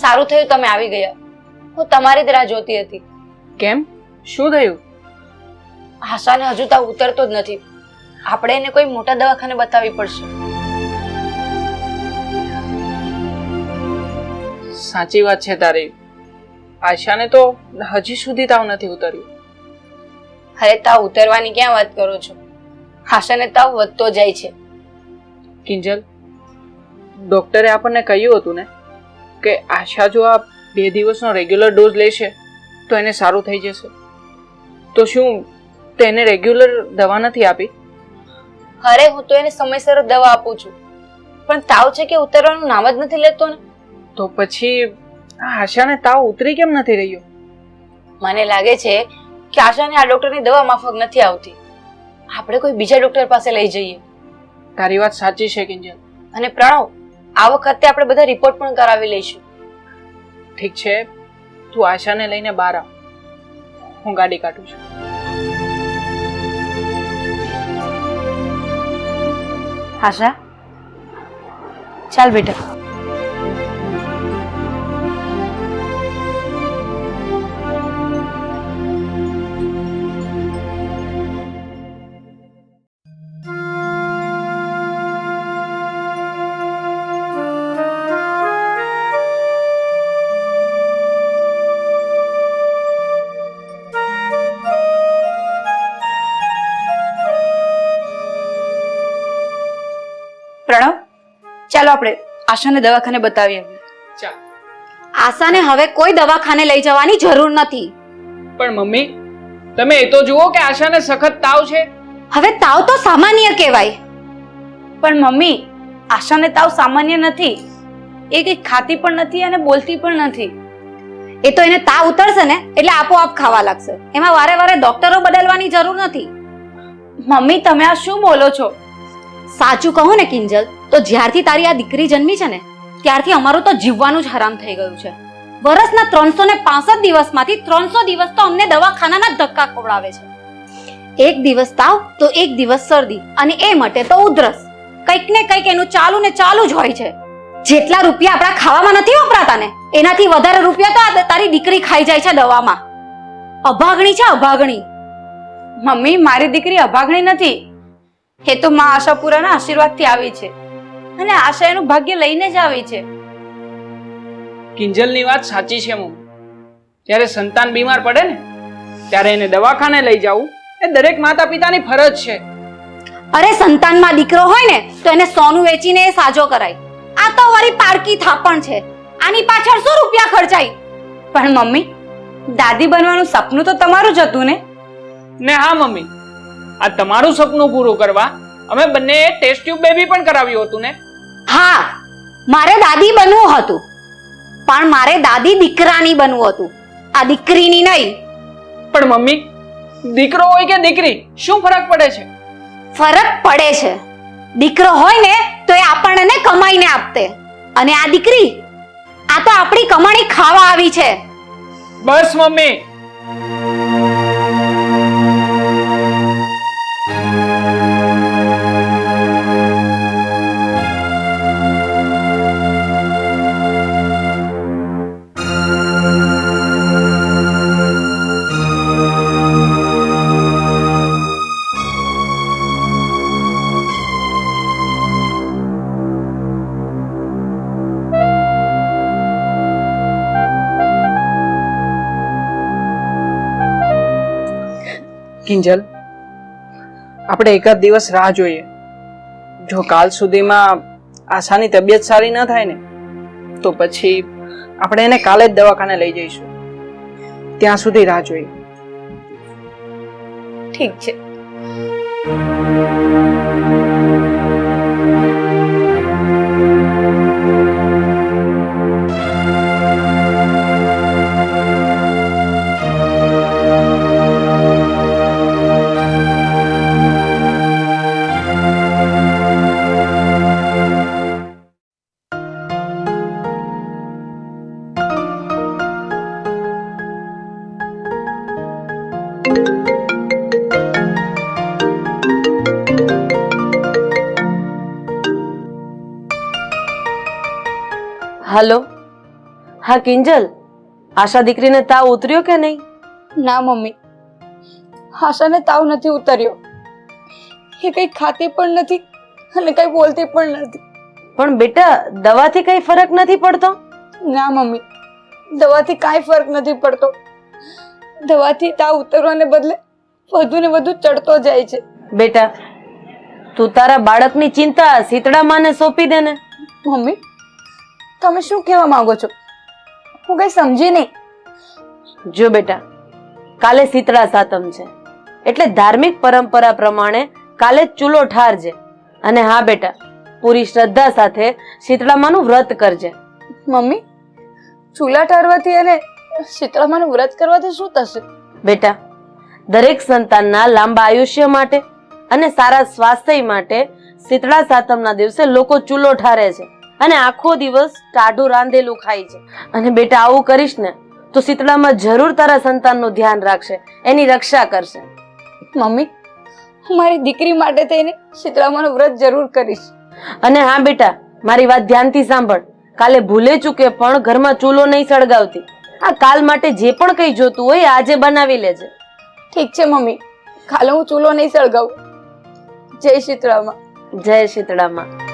સારું થયું તમે આવી ગયા. હું તમારી જ રાહ જોતી હતી. કેમ? શું થયું? આશાને હજુ તાવ ઉતરતો જ નથી. આપણે એને કોઈ મોટા દવાખાને બતાવવી પડશે. સાચી વાત છે તારી. આશાને તો હજી સુધી તાવ નથી ઉતર્યું. અરે તાવ ઉતરવાની ક્યાં વાત કરો છો? આશાને તાવ વધતો જાય છે. કિંજલ ડોક્ટરે આપણને કહ્યું હતું ને? કે આશા જો આ બે દિવસનો રેગ્યુલર ડોઝ લેશે તો એને સારું થઈ જશે. તો શું તેને રેગ્યુલર દવા નથી આપી? અરે હું તો એને સમયસર દવા આપું છું. પણ તાવ છે કે ઉતરવાનું નામ જ નથી લેતો ને? તો પછી આશાને તાવ ઉતરી કેમ નથી રહ્યો? મને લાગે છે કે આશાને આ ડોક્ટરની દવા માફક નથી આવતી. આપણે કોઈ બીજા ડોક્ટર પાસે લઈ જઈએ. તારી વાત સાચી છે કિંજલ. અને પ્રણવ આ વખતે આપણે બધા રિપોર્ટ પણ કરાવી લઈશું. ઠીક છે. તું આશાને લઈને બહાર આવ. હું ગાડી કાઢું છું. આશા? ચાલ બેટા. પ્રણવ ચાલો આપણે આશાને દવાખાને બતાવી આવીએ આશાને હવે કોઈ દવાખાને લઈ જવાની જરૂર નથી. પણ મમ્મી તમે એ તો જુઓ કે આશાને સખત તાવ છે. હવે તાવ તો સામાન્ય કહેવાય. પણ મમ્મી આશાને તાવ સામાન્ય નથી. એ કંઈ ખાતી પણ નથી અને બોલતી પણ નથી. એ તો એને તાવ ઉતરશે ને એટલે આપોઆપ ખાવા લાગશે. એમાં વારે વારે ડોક્ટરો બદલવાની જરૂર નથી. મમ્મી તમે આ શું બોલો છો? સાચું કહું ને કિંજલ તો જ્યારથી તારી આ દીકરી જન્મી છે ને, ત્યારથી અમારું તો જીવવાનું જ હરામ થઈ ગયું છે. વર્ષના ત્રણસો ને પાસઠ દિવસમાંથી ત્રણસો દિવસ તો અમને દવાખાનાના ધક્કા ખવડાવે છે. એક દિવસ તાવ, તો એક દિવસ શરદી, અને એ માટે તો ઉધરસ. કંઈક ને કંઈક એનું ચાલુ ને ચાલુ જ હોય છે. જેટલા રૂપિયા આપણા ખાવામાં નથી વપરાતા ને, એનાથી વધારે રૂપિયા તો તારી દીકરી ખાઈ જાય છે દવામાં. અભાગણી છે અભાગણી. મમ્મી, મારી દીકરી અભાગણી નથી. એ તો મા આશાપુરાના આશીર્વાદથી આવી છે. અને આશા એનું ભાગ્ય લઈને જ આવી છે. કિંજલની વાત સાચી છે મમ્મી. જ્યારે સંતાન બીમાર પડે ને ત્યારે એને દવાખાને લઈ જવું. એ દરેક માતા પિતાની ફરજ છે. અરે સંતાનમાં દીકરો હોય ને તો એને સોનું વેચીને એ સાજો કરાય. આ તો વારી પારકી થાપણ છે. આની પાછળ શું રૂપિયા ખર્ચાય. પણ મમ્મી દાદી બનવાનું સપનું તો તમારું જ હતું ને? ને હા મમ્મી. આ તમારું સપનું પૂરું કરવા અમે બંને ટેસ્ટ ટ્યુબ બેબી પણ કરાવ્યું હતું ને. હા મારે દાદી બનવું હતું. પણ મારે દાદી દીકરાની બનવું હતું. આ દીકરીની નહીં. પણ મમ્મી દીકરો હોય કે દીકરી શું ફરક પડે છે? ફરક પડે છે. દીકરો હોય ને તો એ આપણને કમાઈને આપતે. અને આ દીકરી આ તો આપણી કમાણી ખાવા આવી છે. બસ મમ્મી. આપણે એકાદ દિવસ રાહ જોઈએ. જો કાલ સુધીમાં આશાની તબિયત સારી ન થાય ને, તો પછી આપણે એને કાલે જ દવાખાને લઈ જઈશું. ત્યાં સુધી રાહ જોઈએ. ઠીક છે. હલો? હા કિંજલ આશા દીકરીને તાવ ઉતર્યો કે નહીં? ના મમ્મી. આશાને તાવ નથી ઉતર્યો. એ કંઈ ખાતી પણ નથી અને કંઈ બોલતી પણ નથી. પણ બેટા દવાથી કઈ ફરક નથી પડતો? ના મમ્મી. દવાથી કાંઈ ફરક નથી પડતો. દવાથી તાવ ઉતરવાને બદલે વધુ ને વધુ ચડતો જાય છે. બેટા તું તારા બાળકની ચિંતા શીતળા માને સોંપી દે ને. મમ્મી તમે શું કહેવા માંગો છો? હું કઈ સમજી નહીં. જો બેટા કાલે શીતળા સાતમ છે. એટલે ધાર્મિક પરંપરા પ્રમાણે કાલે ચૂલો ઠારજે. અને હા બેટા પૂરી શ્રદ્ધા સાથે શીતળામાનું વ્રત કરજે. મમ્મી ચૂલા ઠારવાથી અને શીતળામાનું વ્રત કરવાથી શું થશે? બેટા દરેક સંતાનના લાંબા આયુષ્ય માટે અને સારા સ્વાસ્થ્ય માટે શીતળા સાતમના દિવસે લોકો ચૂલો ઠારે છે. અને આખો દિવસ ટાઢું રાંધેલું ખાય છે. અને બેટા આવું કરીશ ને તો શીતળામાં જરૂર તારા સંતાનનું ધ્યાન રાખશે એની રક્ષા કરશે. મમ્મી હું મારી દીકરી માટે થઈને શીતળામાનું વ્રત જરૂર કરીશ. અને હા બેટા મારી વાત ધ્યાનથી સાંભળ. કાલે ભૂલે ચૂકે પણ ઘરમાં ચૂલો નહીં સળગાવતી. આ કાલ માટે જે પણ કંઈ જોતું હોય આજે બનાવી લેજે. ઠીક છે મમ્મી કાલે હું ચૂલો નહીં સળગાવું. જય શીતળામાં. જય શીતળામાં.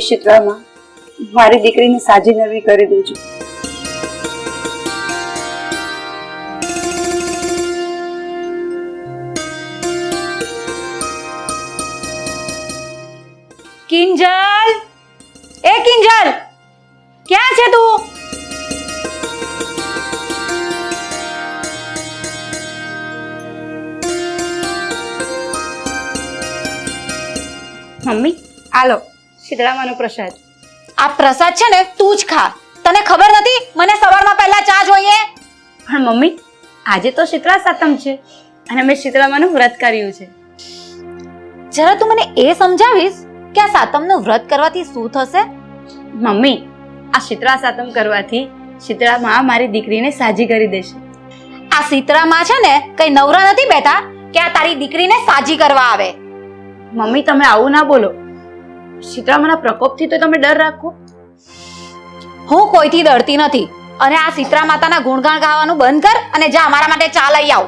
શીતળામાં મારી દીકરીને સાજી નવી કરી દેજો કિંજલ! એ કિંજલ! ક્યાં છે તું? મમ્મી આલો શીતળામાનો પ્રસાદ. આ પ્રસાદ છે ને તું જ ખા. તને ખબર નથી? મને સવારમાં પહેલા ચા જોઈએ. પણ મમ્મી આજે તો શીતળા સાતમ છે અને મેં શીતળામાનું વ્રત કર્યું છે. જરા તું મને એ સમજાવીશ કે આ સાતમનું વ્રત કરવાથી શું થશે? મમ્મી આ શીતળા સાતમ કરવાથી શીતળામાં મારી દીકરીને સાજી કરી દેશે. આ સીતરામાં છે ને કઈ નવરા નથી બેઠા કે આ તારી દીકરીને સાજી કરવા આવે. મમ્મી તમે આવું ના બોલો. શીતળામાના પ્રકોપથી તો તમે ડર રાખો. હું કોઈથી ડરતી નથી. અને આ સીતરા માતાના ગુણગાન ગાવાનું બંધ કર અને જા અમારા માટે ચા લઈ આવ.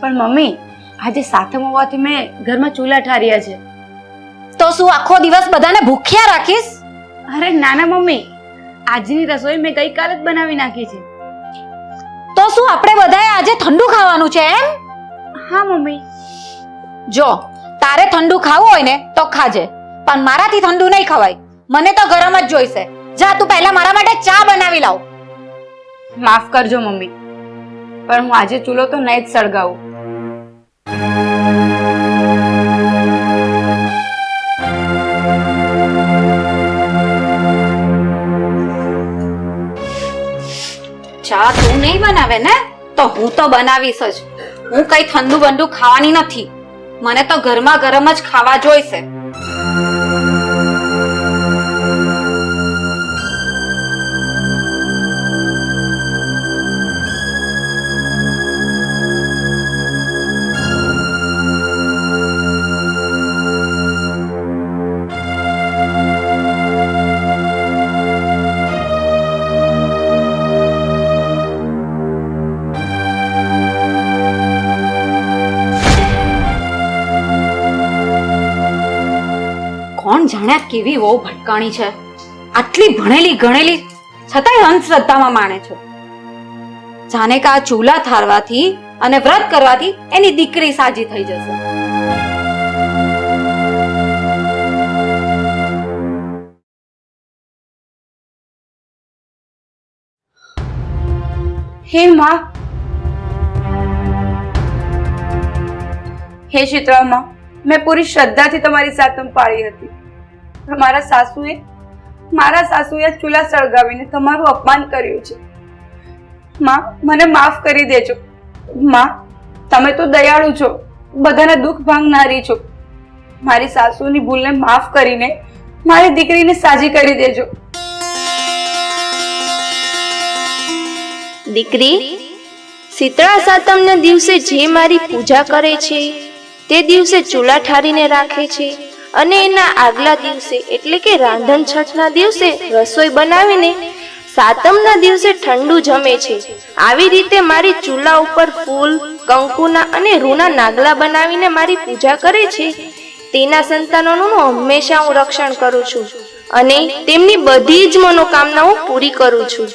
પણ મમ્મી આજે સાતમ હોવાથી મેં ઘરમાં ચૂલા ઠાર્યા છે. તો શું આખો દિવસ બધાને ભૂખ્યા રાખીશ? અરે નાના મમ્મી આજની રસોઈ મેં ગઈકાલે જ બનાવી નાખી છે. તો શું આપણે બધાએ આજે ઠંડુ ખાવાનું છે એમ? હા મમ્મી. જો તારે ઠંડુ ખાવું હોય ને તો ખાજે. પણ મારાથી ઠંડુ નહીં ખવાય. મને તો ગરમ જ જોઈશે. જા તું પહેલા મારા માટે ચા બનાવી લાવ. માફ કરજો મમ્મી. પણ હું આજે ચૂલો તો નહીં જ સળગાવું. ચા તું નહીં બનાવે ને? તો હું તો બનાવીશ જ. હું કઈ ઠંડુ બંડુ ખાવાની નથી. મને તો ઘરમાં ગરમ જ ખાવા જોઈશે. કોણ કેવી વહુ ભટકાણી છે? આટલી ભણેલી, ગણેલી છતાંય અંધશ્રદ્ધામાં માણે છે. જાણે કે ચૂલા થારવાથી અને વ્રત કરવાથી એની દીકરી સાજી થઈ જશે. હે માં. હે શીતળામાં મેં પૂરી શ્રદ્ધાથી તમારી સાતમ પાળી હતી. મારા સાસુએ મારા સાસુએ ચૂલા સળગાવીને તમારું અપમાન કર્યું છે. માં, મને માફ કરી દેજો. માં, તમે તો દયાળુ છો. બધાના દુઃખ ભાંગનારી છો. મારી સાસુની ભૂલને માફ કરીને મારી દીકરીને સાજી કરી દેજો. દીકરી, શીતળા સાતમના દિવસે જે મારી પૂજા કરે છે, તે દિવસે ચૂલા ઠારીને રાખે છે. અને એના આગલા દિવસે, એટલે કે રાંધણ છઠના દિવસે, રસોઈ બનાવીને સાતમના દિવસે ઠંડુ જમે છે. આવી રીતે મારી ચૂલા ઉપર ફૂલ, કંકુના અને રૂના નાગલા બનાવીને મારી પૂજા કરે છે, તેના સંતાનોનું હંમેશા હું રક્ષણ કરું છું અને તેમની બધી જ મનોકામનાઓ પૂરી કરું છું.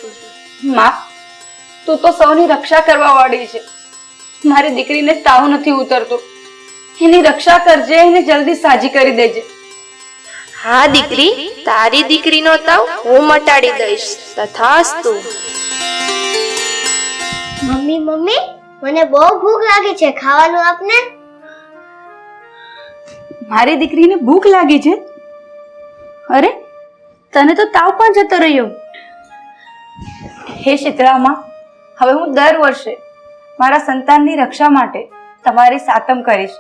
માં, તું તો સૌની રક્ષા કરવા વાળી છે. મારી દીકરીને તાવ નથી ઉતરતો. એની રક્ષા કરજે એને જલ્દી સાજી કરી દેજે. હા દીકરી તારી દીકરીનો તાવ હું મટાડી દઈશ. તથાસ્તુ. મમ્મી મમ્મી મને બહુ ભૂખ લાગી છે. ખાવાનું આપને? મારી દીકરીને ભૂખ લાગી છે? અરે તને તો તાવ પણ જતો રહ્યો. હે શીતળામાં હવે હું દર વર્ષે મારા સંતાનની રક્ષા માટે તમારી સાતમ કરીશ.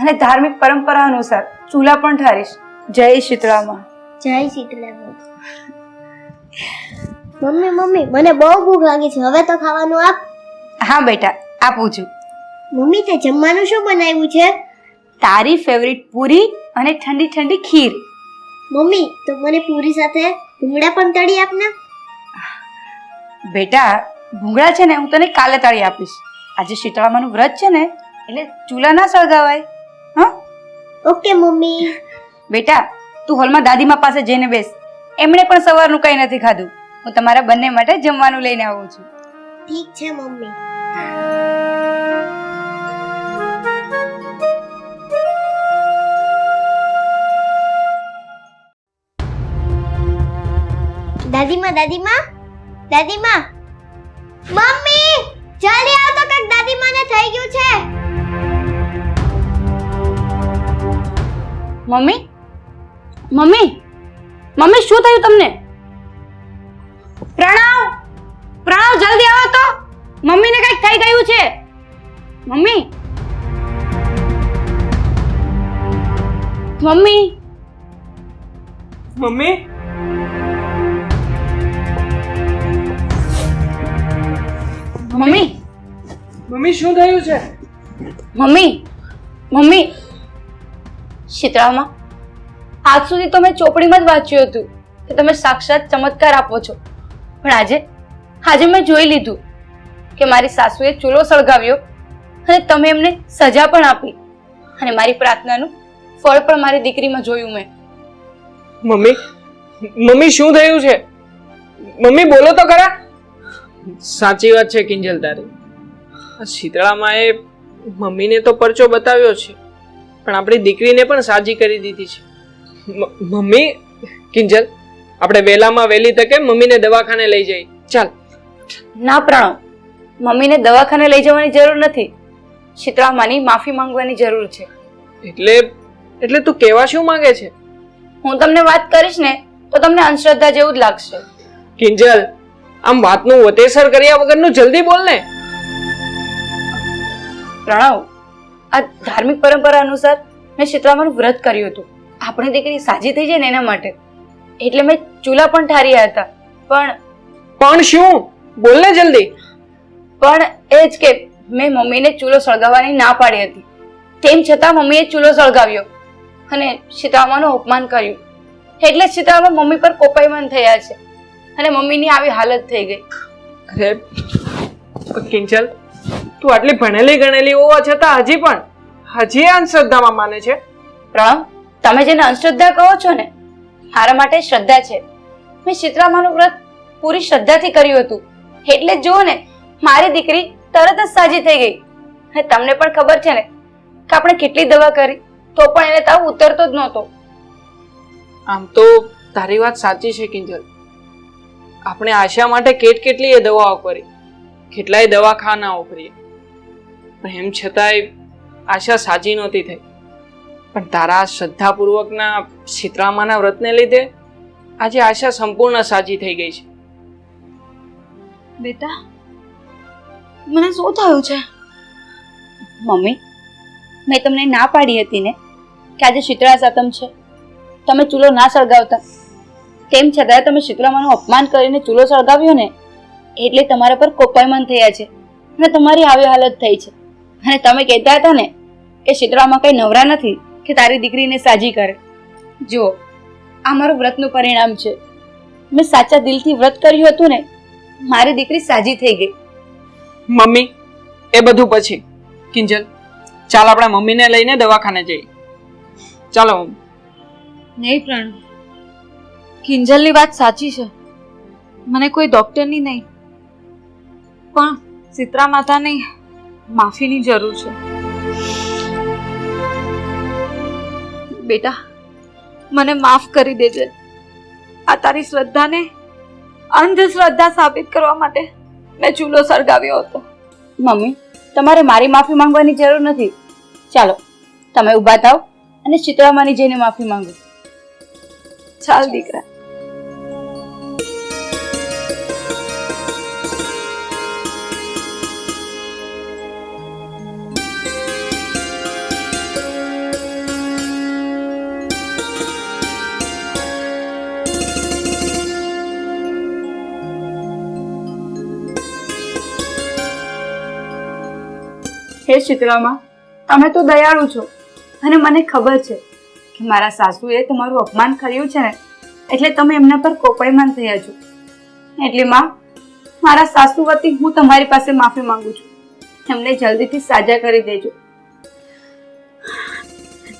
અને ધાર્મિક પરંપરા અનુસાર ચૂલા પણ ઠારીશ. જય શીતળામાં જય શીતલા મમ્મી મમ્મી મને બહુ ભૂખ લાગી છે. હવે તો ખાવાનું આપ. હા બેટા આપું છું. મમ્મી તે જમવાનું શું બનાવ્યું છે? તારી ફેવરિટ પૂરી અને ઠંડી ઠંડી ખીર. મમ્મી તો મને પૂરી સાથે ભૂંગળા પણ તળી આપને બેટા ભૂંગળા છે ને હું તને કાલે તાળી આપીશ. આજે શીતળામાનું વ્રત છે ને એટલે ચૂલા ના સળગાવાય. Okay mummy. બેટા તું હોલમાં દાદીમા પાસે જઈને બેસ. એમણે પણ સવારનું કંઈ નથી ખાધું. હું તમારા બંને માટે જમવાનું લઈને આવું છું. ઠીક છે મમ્મી. દાદીમા દાદીમા? દાદીમા? મમ્મી જલ્દી આવ તો કંઈક દાદીમાને થઈ ગયું છે. મમ્મી? મમ્મી? મમ્મી શું થયું તમને? પ્રણવ પ્રણવ જલ્દી આવો તો. મમ્મીને કંઈક થઈ ગયું છે. Mummy? Mummy? Mummy? Mummy? Mummy શું થયું છે? મમ્મી? મમ્મી શીતળામાં? આજ સુધી તો મેં ચોપડીમાં જ વાંચ્યું હતું કે તમે સાક્ષાત ચમત્કાર આપો છો. પણ આજે આજે મેં જોઈ લીધું કે મારી સાસુએ ચૂલો સળગાવ્યો અને તમે એમને સજા પણ આપી. અને મારી પ્રાર્થનાનું ફળ પણ મારી દીકરીમાં જોયું મેં. મમ્મી મમ્મી શું થયું છે? મમ્મી બોલો તો ખરા. સાચી વાત છે કિંજલ તારી. શીતળામાં એ મમ્મીને તો પરચો બતાવ્યો છે. પણ આપણી દીકરીને પણ સાજી કરી દીધી છે. મમ્મી કિંજલ આપણે વહેલામાં વહેલી તકે મમ્મીને દવાખાને લઈ જઈ? ચાલ. ના પ્રણવ મમ્મીને દવાખાને લઈ જવાની જરૂર નથી. શીતળામાની માફી માંગવાની જરૂર છે. એટલે એટલે તું કહેવા શું માંગે છે? હું તમને વાત કરીશ ને તો તમને અંધશ્રદ્ધા જેવું જ લાગશે. કિંજલ આમ વાતનું વતેસર કર્યા વગરનું જલ્દી બોલ ને. પ્રણવ આ ધાર્મિક પરંપરા અનુસાર મેં શીતળામાનું વ્રત કર્યું હતું. આપણી દીકરી સાજી થઈ જાય ને એના માટે. એટલે મેં ચૂલા પણ ઠાર્યા હતા. પણ પણ શું? બોલ ને જલ્દી. પણ એ જ કે મેં મમ્મીને ચૂલો સળગાવવાની ના પાડી હતી. તેમ છતાં મમ્મીએ ચૂલો સળગાવ્યો અને સીતામાનું અપમાન કર્યું. એટલે જ મમ્મી પર કોપાયમાન થયા છે અને મમ્મીની આવી હાલત થઈ ગઈ. અરે કિંજલ તું આટલી ભણેલી ગણેલી હોવા છતાં હજી પણ હજી અંધશ્રદ્ધામાં માને છે? પ્રણવ તમે જેને અંધશ્રદ્ધા કહો છો ને મારા માટે શ્રદ્ધા છે. મેં શીતળામાનું વ્રત પૂરી શ્રદ્ધાથી કર્યું હતું. એટલે જ જુઓ ને મારી દીકરી તરત જ સાજી થઈ ગઈ. અને તમને પણ ખબર છે ને કે આપણે કેટલી દવા કરી તો પણ એને તાવ ઉતરતો જ નહોતો. આમ તો તારી વાત સાચી છે કિંજલ. આપણે આશા માટે કેટ કેટલી દવાઓ કરી. કેટલાય દવાખાનાઓ કરીએ પણ એમ છતાંય આશા સાચી નહોતી થઈ. પણ તારા શ્રદ્ધાપૂર્વકના શીતળામાના વ્રતને લીધે આજે આશા સંપૂર્ણ સાચી થઈ ગઈ છે. બેટા, મને શું થયું છે? મમ્મી, મેં તમને ના પાડી હતી ને કે આજે શીતળા સાતમ છે. તમે ચૂલો ના સળગાવતા. તેમ છતાં તમે શીતળામાનું અપમાન કરીને ચૂલો સળગાવ્યો ને, એટલે તમારા પર કોપાયમાન થયા છે અને તમારી આવી હાલત થઈ છે. અને તમે કહેતા હતા ને કે શીતળામાં કઈ નવરા નથી કે તારી દીકરીને સાજી કરે. જુઓ આ મારું વ્રતનું પરિણામ છે. મેં સાચા દિલથી વ્રત કર્યું હતું ને મારી દીકરી સાજી થઈ ગઈ. મમ્મી એ બધું પછી. કિંજલ ચાલ આપણે મમ્મીને લઈને દવાખાને જઈએ. ચાલો નહીં પ્રણ કિંજલની વાત સાચી છે. મને કોઈ ડોક્ટરની નહીં. પણ સીતરા માતાની માફીની જરૂર છે. બેટા મને માફ કરી દેજે. આ તારી શ્રદ્ધાને અંધશ્રદ્ધા સાબિત કરવા માટે મેં ચૂલો સળગાવ્યો હતો. મમ્મી તમારે મારી માફી માંગવાની જરૂર નથી. ચાલો તમે ઊભા થાવ અને ચિત્રામાની જઈને માફી માંગો. ચાલ દીકરા. હે શીતળામાં તમે તો દયાળુ છો. અને મને ખબર છે કે મારા સાસુએ તમારું અપમાન કર્યું છે ને, એટલે તમે એમના પર કોપાયમાન થયા છો. એટલે માં, મારા સાસુ વતી હું તમારી પાસે માફી માંગુ છું. એમને જલ્દીથી સાજા કરી દેજો.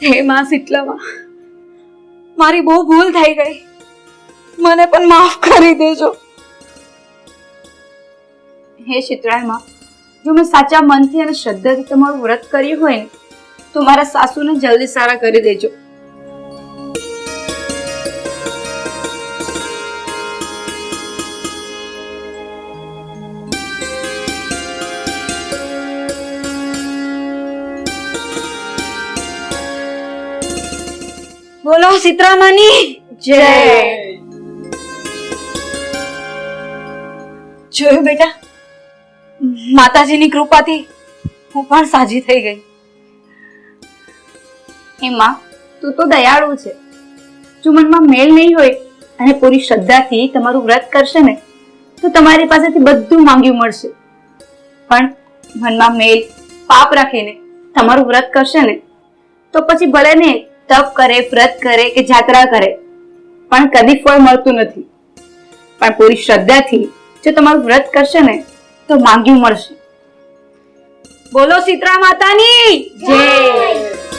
હે માં શીતલામાં, મારી બહુ ભૂલ થઈ ગઈ. મને પણ માફ કરી દેજો. હે શીતળામાં જો મેં સાચા મનથી અને શ્રદ્ધાથી તમારું વ્રત કર્યું હોય ને તો મારા સાસુને જલ્દી સારા કરી દેજો. બોલો સીતરામાની જય. જોયું બેટા? માતાજીની કૃપાથી હું પણ સાજી થઈ ગઈ. એમાં તું તો દયાળુ છે. જો મનમાં મેલ નહીં હોય અને પૂરી શ્રદ્ધાથી તમારું વ્રત કરશે ને, તો તમારી પાસેથી બધું માંગ્યું મળશે. પણ મનમાં મેલ, પાપ રાખીને તમારું વ્રત કરશે ને, તો પછી ભલે ને તપ કરે, વ્રત કરે કે જાત્રા કરે, પણ કદી ફળ મળતું નથી. પણ પૂરી શ્રદ્ધાથી જો તમારું વ્રત કરશે ને તો માંગ્યું મળશે. બોલો સીતરા માતાની જય.